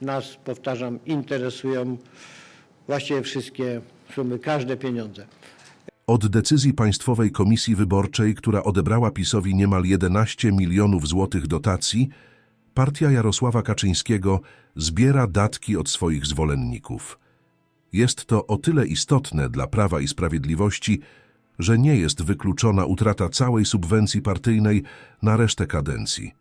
nas, powtarzam, interesują właściwie wszystkie sumy, każde pieniądze. Od decyzji Państwowej Komisji Wyborczej, która odebrała PiSowi niemal 11 milionów złotych dotacji, partia Jarosława Kaczyńskiego zbiera datki od swoich zwolenników. Jest to o tyle istotne dla Prawa i Sprawiedliwości, że nie jest wykluczona utrata całej subwencji partyjnej na resztę kadencji.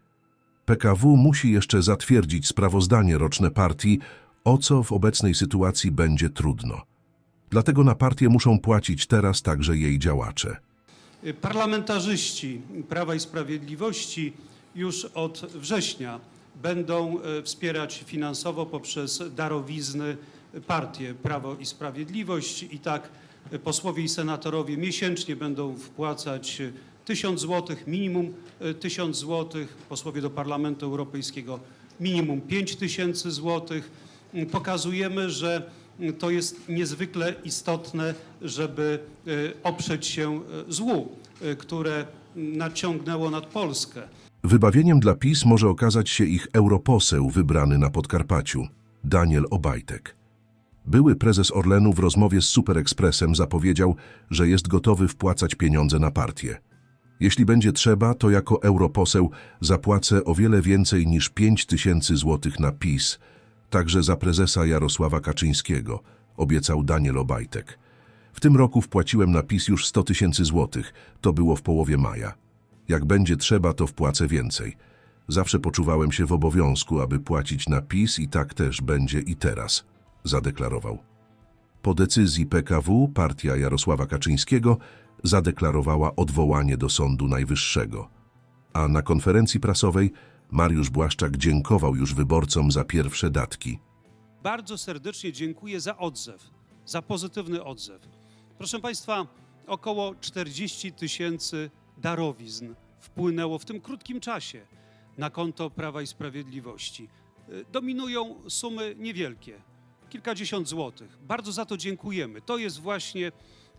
PKW musi jeszcze zatwierdzić sprawozdanie roczne partii, o co w obecnej sytuacji będzie trudno. Dlatego na partię muszą płacić teraz także jej działacze. Parlamentarzyści Prawa i Sprawiedliwości już od września będą e, wspierać finansowo poprzez darowizny partię Prawo i Sprawiedliwość i tak e, posłowie i senatorowie miesięcznie będą wpłacać e, 1000 zł, minimum e, 1000 zł, posłowie do Parlamentu Europejskiego minimum 5000 zł. Pokazujemy, że to jest niezwykle istotne, żeby e, oprzeć się e, złu, e, które naciągnęło nad Polskę. Wybawieniem dla PiS może okazać się ich europoseł wybrany na Podkarpaciu, Daniel Obajtek. Były prezes Orlenu w rozmowie z Superekspresem zapowiedział, że jest gotowy wpłacać pieniądze na partię. Jeśli będzie trzeba, to jako europoseł zapłacę o wiele więcej niż 5 tysięcy złotych na PiS, także za prezesa Jarosława Kaczyńskiego, obiecał Daniel Obajtek. W tym roku wpłaciłem na PiS już 100 tysięcy złotych, to było w połowie maja. Jak będzie trzeba, to wpłacę więcej. Zawsze poczuwałem się w obowiązku, aby płacić na PiS i tak też będzie i teraz, zadeklarował. Po decyzji PKW partia Jarosława Kaczyńskiego zadeklarowała odwołanie do Sądu Najwyższego. A na konferencji prasowej Mariusz Błaszczak dziękował już wyborcom za pierwsze datki. Bardzo serdecznie dziękuję za odzew, za pozytywny odzew. Proszę Państwa, około 40 tysięcy darowizn wpłynęło w tym krótkim czasie na konto Prawa i Sprawiedliwości. Y, Dominują sumy niewielkie, kilkadziesiąt złotych. Bardzo za to dziękujemy. To jest właśnie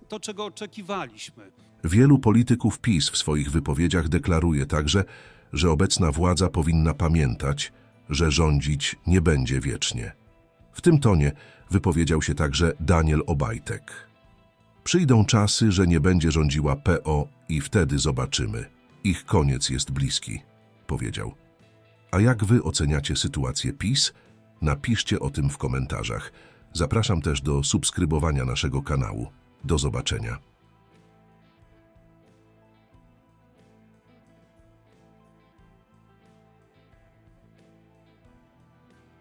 to, czego oczekiwaliśmy. Wielu polityków PiS w swoich wypowiedziach deklaruje także, że obecna władza powinna pamiętać, że rządzić nie będzie wiecznie. W tym tonie wypowiedział się także Daniel Obajtek. Przyjdą czasy, że nie będzie rządziła PO i wtedy zobaczymy. Ich koniec jest bliski, powiedział. A jak wy oceniacie sytuację PiS? Napiszcie o tym w komentarzach. Zapraszam też do subskrybowania naszego kanału. Do zobaczenia.